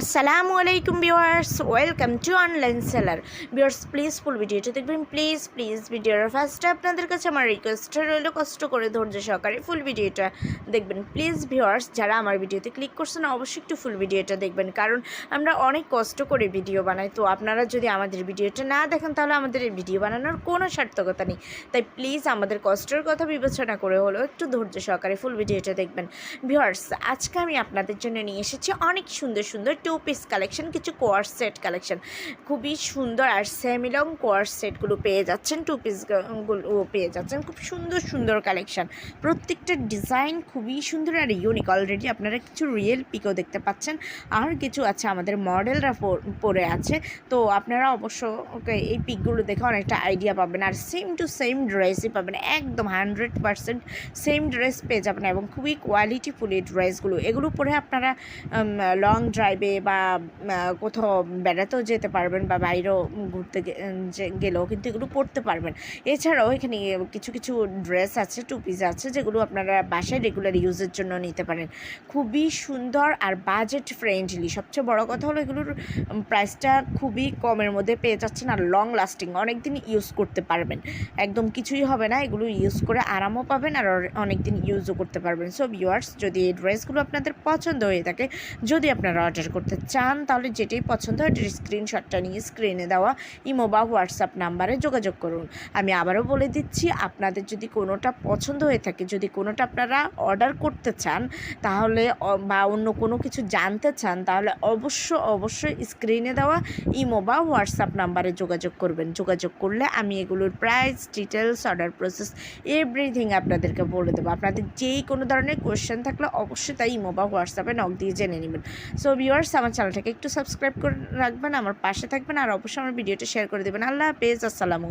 আসসালামু আলাইকুম viewers welcome to online seller viewers please full ভিডিওটা দেখবেন। প্লিজ প্লিজ ভিডিওর ফার্স্টে আপনাদের কাছে আমার রিকোয়েস্ট রইল কষ্ট করে ধৈর্য সহকারে ফুল ভিডিওটা দেখবেন। প্লিজ ভিউয়ার্স যারা আমার ভিডিওতে ক্লিক করছেন, অবশ্যই একটু ফুল ভিডিওটা দেখবেন। কারণ আমরা অনেক কষ্ট করে ভিডিও বানাই। তো আপনারা যদি আমাদের ভিডিওটা না দেখেন, তাহলে আমাদের এই ভিডিও বানানোর কোনো সার্থকতা নেই। তাই প্লিজ আমাদের কষ্টের কথা বিবেচনা করে হলেও একটু ধৈর্য সহকারে ফুল ভিডিওটা দেখবেন। ভিউয়ার্স আজকে আমি আপনাদের জন্য নিয়ে এসেছি অনেক সুন্দর সুন্দর টু পিস কালেকশন কিছু কোয়ার সেট কালেকশন খুবই সুন্দর আর সেমিলং কোয়ার সেটগুলো পেয়ে যাচ্ছেন টু পিসগুলো পেয়ে যাচ্ছেন। খুব সুন্দর সুন্দর কালেকশন প্রত্যেকটা ডিজাইন খুবই সুন্দর আর ইউনিক অলরেডি আপনারা কিছু রিয়েল পিকও দেখতে পাচ্ছেন। আর কিছু আছে আমাদের মডেলরা পরে আছে। তো আপনারা অবশ্য ওকে এই পিকগুলো দেখে অনেকটা আইডিয়া পাবেন। আর সেম টু সেম ড্রেসই পাবেন। একদম হান্ড্রেড পারসেন্ট সেম ড্রেস পেয়ে যাবেন। এবং খুবই কোয়ালিটিফুল এই ড্রেসগুলো এগুলো পরে আপনারা লং ড্রাইভে বা কোথাও বেড়াতেও যেতে পারবেন বা বাইরেও ঘুরতে গেলেও কিন্তু এগুলো পরতে পারবেন। এছাড়াও এখানে কিছু কিছু ড্রেস আছে, টু পিস আছে, যেগুলো আপনারা বাসায় রেগুলার ইউজের জন্য নিতে পারেন। খুবই সুন্দর আর বাজেট ফ্রেন্ডলি সবচেয়ে বড় কথা হলো এগুলোর প্রাইসটা খুবই কমের মধ্যে পেয়ে যাচ্ছেন আর লং লাস্টিং অনেক দিন ইউজ করতে পারবেন। একদম কিছুই হবে না, এগুলো ইউজ করে আরামও পাবেন আর অনেক দিন ইউজও করতে পারবেন। সো ভিউয়ার্স যদি এই ড্রেসগুলো আপনাদের পছন্দ হয়ে থাকে, যদি আপনারা অর্ডার করতে চান, তাহলে যেটাই পছন্দ হয় স্ক্রিনশটটা নিয়ে স্ক্রিনে দেওয়া ইমো বা হোয়াটসঅ্যাপ নাম্বারে যোগাযোগ করুন। আমি আবারও বলে দিচ্ছি, আপনাদের যদি কোনোটা পছন্দ হয়ে থাকে, যদি কোনোটা আপনারা অর্ডার করতে চান, তাহলে বা অন্য কোনো কিছু জানতে চান, তাহলে অবশ্য, অবশ্যই স্ক্রিনে দেওয়া ইমো বা হোয়াটসঅ্যাপ নাম্বারে যোগাযোগ করবেন। যোগাযোগ করলে আমি এগুলোর price details order process everything আপনাদেরকে বলে দেবো। আপনাদের যেই কোনো ধরনের কোয়েশ্চেন থাকলে অবশ্যই তাই ইমো বা হোয়াটসঅ্যাপে নক দিয়ে জেনে নেবেন। সো ভিউয়ার্স আমার চ্যানেলটাকে। একটু সাবস্ক্রাইব করে রাখবেন, আমার পাশে থাকবেন, আর অবশ্যই আমার ভিডিওটা শেয়ার করে দেবেন। আল্লাহ হাফেজ, আসসালামু